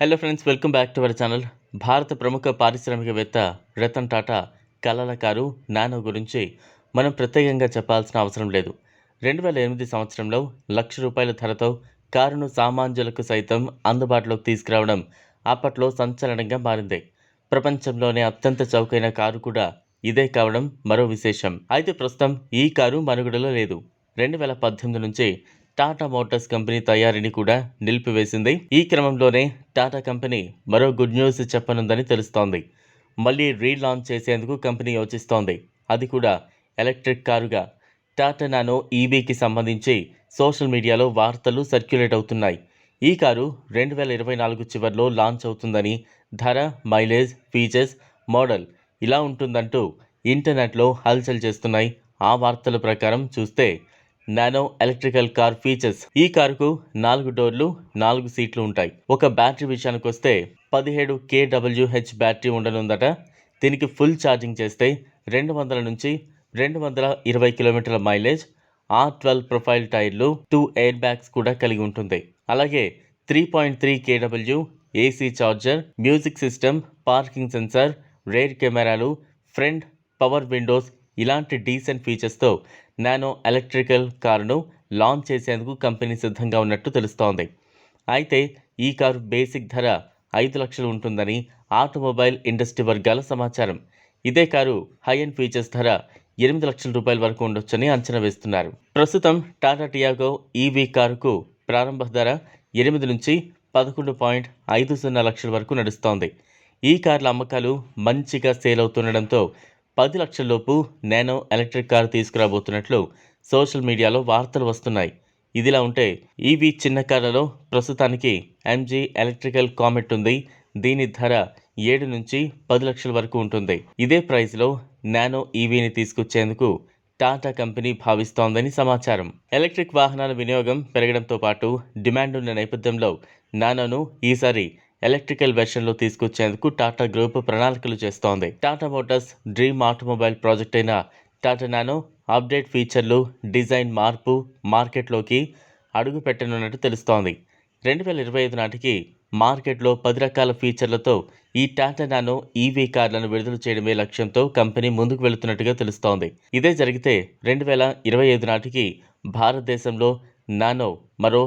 Hello friends welcome back to our channel భారత ప్రముఖ పారిశ్రామికవేత్త రతన్ టాటా కలల కారు నానో గురించి మనం ప్రత్యేకంగా చెప్పాల్సిన అవసరం లేదు. రెండు వేల ఎనిమిది సంవత్సరంలో లక్ష రూపాయల ధరతో కారును సామాన్యులకు సైతం అందుబాటులోకి తీసుకురావడం అప్పట్లో సంచలనంగా మారింది. ప్రపంచంలోనే అత్యంత చౌకైన కారు కూడా ఇదే కావడం మరో విశేషం. అయితే ప్రస్తుతం ఈ కారు మనుగడలో లేదు. రెండు వేల పద్దెనిమిది నుంచి టాటా మోటార్స్ కంపెనీ తయారీని కూడా నిలిపివేసింది. ఈ క్రమంలోనే టాటా కంపెనీ మరో గుడ్ న్యూస్ చెప్పనుందని తెలుస్తోంది. మళ్ళీ రీలాంచ్ చేసేందుకు కంపెనీ యోచిస్తోంది. అది కూడా ఎలక్ట్రిక్ కారుగా. టాటా నానో ఈబీకి సంబంధించి సోషల్ మీడియాలో వార్తలు సర్క్యులేట్ అవుతున్నాయి. ఈ కారు రెండు వేల ఇరవై నాలుగు చివరిలో లాంచ్ అవుతుందని ధర మైలేజ్ ఫీచర్స్ మోడల్ ఇలా ఉంటుందంటూ ఇంటర్నెట్లో హల్చల్ చేస్తున్నాయి. ఆ వార్తల ప్రకారం చూస్తే నానో ఎలక్ట్రికల్ కార్ ఫీచర్స్ ఈ కారుకు నాలుగు డోర్లు నాలుగు సీట్లు ఉంటాయి. ఒక బ్యాటరీ విషయానికి వస్తే పదిహేడు కేడబ్ల్యూహెచ్ బ్యాటరీ ఉండనుందట. దీనికి ఫుల్ ఛార్జింగ్ చేస్తే రెండు వందల నుంచి రెండు వందల ఇరవై కిలోమీటర్ల మైలేజ్ ఆర్ ట్వెల్వ్ ప్రొఫైల్ టైర్లు టూ ఎయిర్ బ్యాగ్స్ కూడా కలిగి ఉంటుంది. అలాగే three point three KW AC charger music system parking sensor rear కెమెరాలు ఫ్రంట్ పవర్ విండోస్ ఇలాంటి డీసెంట్ ఫీచర్స్తో నానో ఎలక్ట్రికల్ కారును లాంచ్ చేసేందుకు కంపెనీ సిద్ధంగా ఉన్నట్టు తెలుస్తోంది. అయితే ఈ కారు బేసిక్ ధర ఐదు లక్షలు ఉంటుందని ఆటోమొబైల్ ఇండస్ట్రీ వర్గాల సమాచారం. ఇదే కారు హై అండ్ ఫీచర్స్ ధర ఎనిమిది లక్షల రూపాయల వరకు ఉండొచ్చని అంచనా వేస్తున్నారు. ప్రస్తుతం టాటా టియాగో ఈవీ కారుకు ప్రారంభ ధర ఎనిమిది నుంచి పదకొండు పాయింట్ ఐదు సున్నా లక్షల వరకు నడుస్తోంది. ఈ కార్ల అమ్మకాలు మంచిగా సేల్ అవుతుండడంతో పది లక్షల్లోపు నానో ఎలక్ట్రిక్ కారు తీసుకురాబోతున్నట్లు సోషల్ మీడియాలో వార్తలు వస్తున్నాయి. ఇదిలా ఉంటే ఈవీ చిన్న కార్లలో ప్రస్తుతానికి ఎంజీ ఎలక్ట్రికల్ కామెట్ ఉంది. దీని ధర ఏడు నుంచి పది లక్షల వరకు ఉంటుంది. ఇదే ప్రైస్లో నానో ఈవీని తీసుకొచ్చేందుకు టాటా కంపెనీ భావిస్తోందని సమాచారం. ఎలక్ట్రిక్ వాహనాల వినియోగం పెరగడంతో పాటు డిమాండ్ ఉన్న నేపథ్యంలో నానోను ఈసారి ఎలక్ట్రికల్ వెర్షన్లో తీసుకొచ్చేందుకు టాటా గ్రూప్ ప్రణాళికలు చేస్తోంది. Tata motors dream automobile project అయిన టాటా నానో అప్డేట్ ఫీచర్లు డిజైన్ మార్పు మార్కెట్లోకి అడుగు పెట్టనున్నట్టు తెలుస్తోంది. రెండు వేల ఇరవై ఐదు నాటికి మార్కెట్లో పది రకాల ఫీచర్లతో ఈ టాటా నానో ఈవీ కార్లను విడుదల చేయడమే లక్ష్యంతో కంపెనీ ముందుకు వెళుతున్నట్టుగా తెలుస్తోంది. ఇదే జరిగితే రెండు వేల ఇరవై ఐదు నాటికి భారతదేశంలో నానో మరో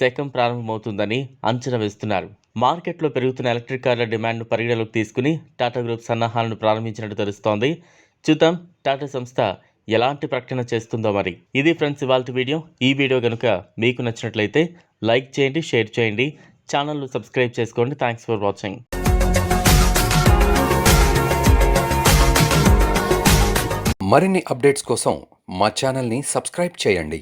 శకం ప్రారంభమవుతుందని అంచనా వేస్తున్నారు. మార్కెట్లో పెరుగుతున్న ఎలక్ట్రిక్ కార్ల డిమాండ్ను పరిగణలోకి తీసుకుని టాటా గ్రూప్ సన్నాహాలను ప్రారంభించినట్టు తెలుస్తోంది. చూద్దాం టాటా సంస్థ ఎలాంటి ప్రకటన చేస్తుందో మరి. ఇది ఫ్రెండ్స్ ఇవాళ వీడియో. ఈ వీడియో కనుక మీకు నచ్చినట్లయితే లైక్ చేయండి షేర్ చేయండి. ఛానల్ను సబ్స్క్రైబ్ చేసుకోండి. Thanks for watching. మరిన్ని అప్డేట్స్ కోసం మా ఛానల్ని సబ్స్క్రైబ్ చేయండి.